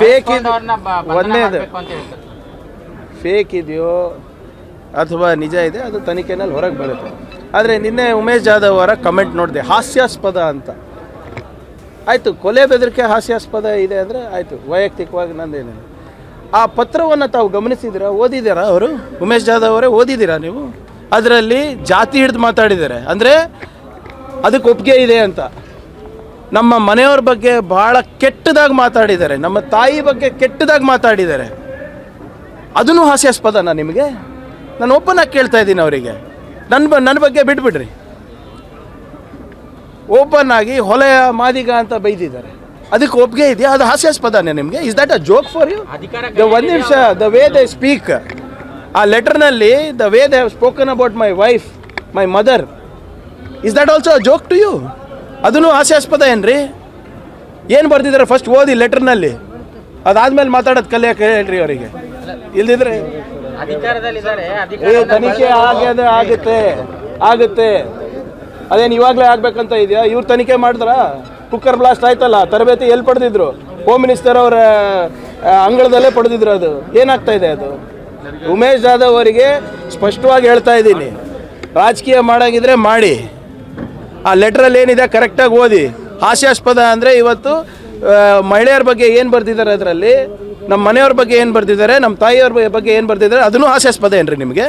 Fake ಒಂದೇದು fake ಇದೆಯೋ ಅಥವಾ ನಿಜ ಇದೆ ಅದು ತನಿಖೆನಲ್ಲಿ ಹೊರಗೆ ಬರುತ್ತೆ. ಆದರೆ ನಿನ್ನೆ ಉಮೇಶ್ ಜಾಧವ್ ಅವರ ಕಮೆಂಟ್ ನೋಡಿದೆ ಹಾಸ್ಯಾಸ್ಪದ ಅಂತ. ಆಯಿತು ಕೊಲೆ ಬೆದರಿಕೆ ಹಾಸ್ಯಾಸ್ಪದ ಇದೆ ಅಂದರೆ ಆಯಿತು ವೈಯಕ್ತಿಕವಾಗಿ ನಂದೇನಿಲ್ಲ. ಆ ಪತ್ರವನ್ನು ತಾವು ಗಮನಿಸಿದ್ದೀರಾ? ಓದಿದ್ದೀರಾ ಅವರು? ಉಮೇಶ್ ಜಾಧವ್ ಅವರೇ ಓದಿದ್ದೀರಾ ನೀವು? ಅದರಲ್ಲಿ ಜಾತಿ ಹಿಡಿದು ಮಾತಾಡಿದ್ದಾರೆ. ಅಂದರೆ ಅದಕ್ಕೆ ಒಪ್ಪಿಗೆ ಇದೆ ಅಂತ. ನಮ್ಮ ಮನೆಯವ್ರ ಬಗ್ಗೆ ಭಾಳ ಕೆಟ್ಟದಾಗಿ ಮಾತಾಡಿದ್ದಾರೆ. ನಮ್ಮ ತಾಯಿ ಬಗ್ಗೆ ಕೆಟ್ಟದಾಗಿ ಮಾತಾಡಿದ್ದಾರೆ. ಅದನ್ನು ಹಾಸ್ಯಾಸ್ಪದನಾ ನಿಮಗೆ. ನಾನು ಓಪನ್ ಆಗಿ ಕೇಳ್ತಾ ಇದ್ದೀನಿ ಅವರಿಗೆ. ನನ್ನ ಬ, ನನ್ನ ಬಗ್ಗೆ ಬಿಟ್ಬಿಡ್ರಿ. ಓಪನ್ ಆಗಿ ಹೊಲೆಯ ಮಾದಿಗ ಅಂತ ಬೈದಿದ್ದಾರೆ. ಅದಕ್ಕೆ ಒಪ್ಪಿಗೆ ಇದೆಯಾ? ಅದು ಹಾಸ್ಯಾಸ್ಪದನೇ ನಿಮಗೆ? Is that a joke for you the ಒಂದು ನಿಮಿಷ ದ ವೇ ದೇ ಸ್ಪೀಕ್ ಆ ಲೆಟರ್ನಲ್ಲಿ the way they have spoken about my wife my mother is that also a joke to you ಅದನ್ನು ಹಾಸ್ಯಾಸ್ಪದ ರೀ ಏನು ಬರ್ತಿದ್ದಾರೆ ಫಸ್ಟ್ ಓದಿ ಲೆಟರ್ನಲ್ಲಿ ಅದಾದ್ಮೇಲೆ ಮಾತಾಡೋದು ಕಲಿಯಕ್ಕೆ ಹೇಳ್ರಿ ಅವರಿಗೆ. ಇಲ್ದಿದ್ರೆ ತನಿಖೆ ಆಗ್ಯದ ಆಗುತ್ತೆ. ಆಗುತ್ತೆ. ಅದೇನು ಇವಾಗಲೇ ಆಗ್ಬೇಕಂತ ಇದೆಯಾ? ಇವ್ರು ತನಿಖೆ ಮಾಡಿದ್ರ? ಕುಕ್ಕರ್ ಬ್ಲಾಸ್ಟ್ ಆಯ್ತಲ್ಲ, ತರಬೇತಿ ಎಲ್ಲಿ ಪಡೆದಿದ್ರು? ಹೋಮ್ ಮಿನಿಸ್ಟರ್ ಅವರ ಅಂಗಳದಲ್ಲೇ ಪಡೆದಿದ್ರು ಅದು. ಏನಾಗ್ತಾ ಇದೆ ಅದು? ಉಮೇಶ್ ಜಾಧವ್ ಅವರಿಗೆ ಸ್ಪಷ್ಟವಾಗಿ ಹೇಳ್ತಾ ಇದ್ದೀನಿ. ರಾಜಕೀಯ ಮಾಡಾಗಿದ್ರೆ ಮಾಡಿ. ಆ ಲೆಟ್ರಲ್ಲಿ ಏನಿದೆ? ಕರೆಕ್ಟಾಗಿ ಓದಿ. ಹಾಸ್ಯಾಸ್ಪದ ಅಂದರೆ ಇವತ್ತು ಮಹಿಳೆಯರ ಬಗ್ಗೆ ಏನು ಬರ್ತಿದ್ದಾರೆ ಅದರಲ್ಲಿ? ನಮ್ಮ ಮನೆಯವ್ರ ಬಗ್ಗೆ ಏನು ಬರ್ತಿದ್ದಾರೆ ನಮ್ಮ ತಾಯಿಯವ್ರ ಬಗ್ಗೆ ಏನು ಬರ್ತಿದ್ದಾರೆ ಅದನ್ನು ಹಾಸ್ಯಾಸ್ಪದ ಏನ್ರಿ ನಿಮಗೆ?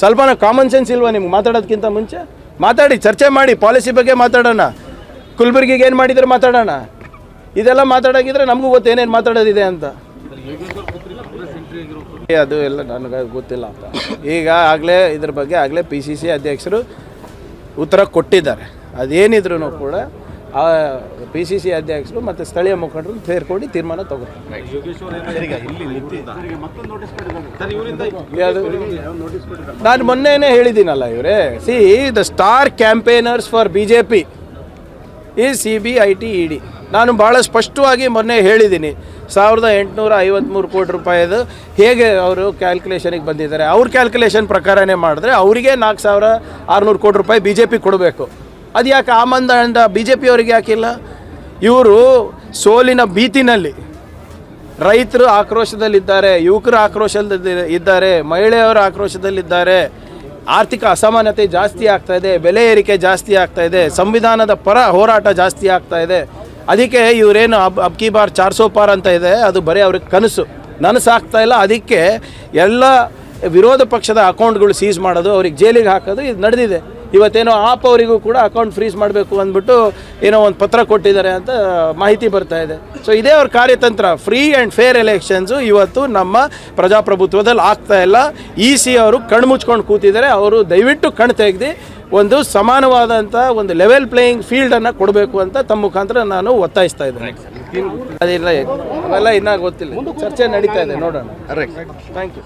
ಸ್ವಲ್ಪನ ಕಾಮನ್ ಸೆನ್ಸ್ ಇಲ್ವಾ ನಿಮ್ಗೆ ಮಾತಾಡೋದಕ್ಕಿಂತ ಮುಂಚೆ? ಮಾತಾಡಿ, ಚರ್ಚೆ ಮಾಡಿ ಪಾಲಿಸಿ ಬಗ್ಗೆ ಮಾತಾಡೋಣ. ಕುಲ್ಬುರ್ಗಿಗೆ ಏನು ಮಾಡಿದರೆ ಮಾತಾಡೋಣ. ಇದೆಲ್ಲ ಮಾತಾಡೋಕ್ಕಿದ್ರೆ ನಮಗೂ ಗೊತ್ತು ಏನೇನು ಮಾತಾಡೋದಿದೆ ಅಂತ. ಅದು ಎಲ್ಲ ನನಗೆ ಗೊತ್ತಿಲ್ಲ ಅಂತ. ಈಗ ಆಗಲೇ ಇದ್ರ ಬಗ್ಗೆ ಆಗಲೇ ಪಿ ಸಿ ಸಿ ಅಧ್ಯಕ್ಷರು ಉತ್ತರ ಕೊಟ್ಟಿದ್ದಾರೆ. ಅದೇನಿದ್ರು ಕೂಡ ಆ ಪಿ ಸಿ ಸಿ ಅಧ್ಯಕ್ಷರು ಮತ್ತು ಸ್ಥಳೀಯ ಮುಖಂಡರು ಸೇರ್ಕೊಂಡು ತೀರ್ಮಾನ ತಗೋತಾರೆ? ನಾನು ಮೊನ್ನೆನೇ ಹೇಳಿದ್ದೀನಲ್ಲ ಇವರೇ see the star campaigners for B J P E C B I T E D ನಾನು ಭಾಳ ಸ್ಪಷ್ಟವಾಗಿ ಮೊನ್ನೆ ಹೇಳಿದ್ದೀನಿ ಸಾವಿರದ ಎಂಟುನೂರ ಐವತ್ತ್ಮೂರು ಕೋಟಿ ರೂಪಾಯಿದು ಹೇಗೆ ಅವರು ಕ್ಯಾಲ್ಕುಲೇಷನಿಗೆ ಬಂದಿದ್ದಾರೆ? ಅವ್ರ ಕ್ಯಾಲ್ಕುಲೇಷನ್ ಪ್ರಕಾರನೇ ಮಾಡಿದ್ರೆ ಅವರಿಗೆ ನಾಲ್ಕು ಸಾವಿರ ಆರುನೂರು ಕೋಟಿ ರೂಪಾಯಿ ಬಿ ಜೆ ಪಿ ಕೊಡಬೇಕು. ಅದು ಯಾಕೆ ಆ ಮಂದ ಬಿ ಜೆ ಪಿಯವರಿಗೆ ಯಾಕಿಲ್ಲ ಇವರು ಸೋಲಿನ ಭೀತಿನಲ್ಲಿ ರೈತರು ಆಕ್ರೋಶದಲ್ಲಿದ್ದಾರೆ, ಯುವಕರು ಆಕ್ರೋಶದಲ್ಲಿ ಇದ್ದಾರೆ, ಮಹಿಳೆಯರು ಆಕ್ರೋಶದಲ್ಲಿದ್ದಾರೆ. ಆರ್ಥಿಕ ಅಸಮಾನತೆ ಜಾಸ್ತಿ ಆಗ್ತಾ ಇದೆ, ಬೆಲೆ ಏರಿಕೆ ಜಾಸ್ತಿ ಆಗ್ತಾ ಇದೆ, ಸಂವಿಧಾನದ ಪರ ಹೋರಾಟ ಜಾಸ್ತಿ ಆಗ್ತಾ ಇದೆ. ಅದಕ್ಕೆ ಇವರೇನು ಅಬ್ ಅಬ್ಕಿ ಬಾರ್ ಚಾರ್ ಸೋ ಪಾರ್ ಅಂತ ಇದೆ, ಅದು ಬರೀ ಅವ್ರಿಗೆ ಕನಸು. ನನಸಾಗ್ತಾ ಇಲ್ಲ, ಅದಕ್ಕೆ ಎಲ್ಲ ವಿರೋಧ ಪಕ್ಷದ ಅಕೌಂಟ್ಗಳು ಸೀಸ್ ಮಾಡೋದು, ಅವ್ರಿಗೆ ಜೈಲಿಗೆ ಹಾಕೋದು, ಇದು ನಡೆದಿದೆ. ಇವತ್ತೇನೋ ಆಪ್ ಅವರಿಗೂ ಕೂಡ ಅಕೌಂಟ್ ಫ್ರೀಸ್ ಮಾಡಬೇಕು ಅಂದ್ಬಿಟ್ಟು ಏನೋ ಒಂದು ಪತ್ರ ಕೊಟ್ಟಿದ್ದಾರೆ ಅಂತ ಮಾಹಿತಿ ಬರ್ತಾ ಇದೆ. ಸೊ ಇದೇ ಅವ್ರ ಕಾರ್ಯತಂತ್ರ ಫ್ರೀ ಆ್ಯಂಡ್ ಫೇರ್ ಎಲೆಕ್ಷನ್ಸು ಇವತ್ತು ನಮ್ಮ ಪ್ರಜಾಪ್ರಭುತ್ವದಲ್ಲಿ ಆಗ್ತಾ ಇಲ್ಲ. ಇ ಸಿ ಅವರು ಕಣ್ಮುಚ್ಕೊಂಡು ಕೂತಿದ್ದಾರೆ, ಅವರು ದಯವಿಟ್ಟು ಕಣ್ ತೆಗೆದು ಒಂದು ಸಮಾನವಾದಂಥ ಒಂದು ಲೆವೆಲ್ ಪ್ಲೇಯಿಂಗ್ ಫೀಲ್ಡನ್ನು ಕೊಡಬೇಕು ಅಂತ ತಮ್ಮ ಮುಖಾಂತರ ನಾನು ಒತ್ತಾಯಿಸ್ತಾ ಇದ್ದೇನೆ. ಅದಿಲ್ಲ ಅವೆಲ್ಲ ಇನ್ನೂ ಗೊತ್ತಿಲ್ಲ. ಚರ್ಚೆ ನಡೀತಾ ಇದೆ ನೋಡೋಣ. Thank you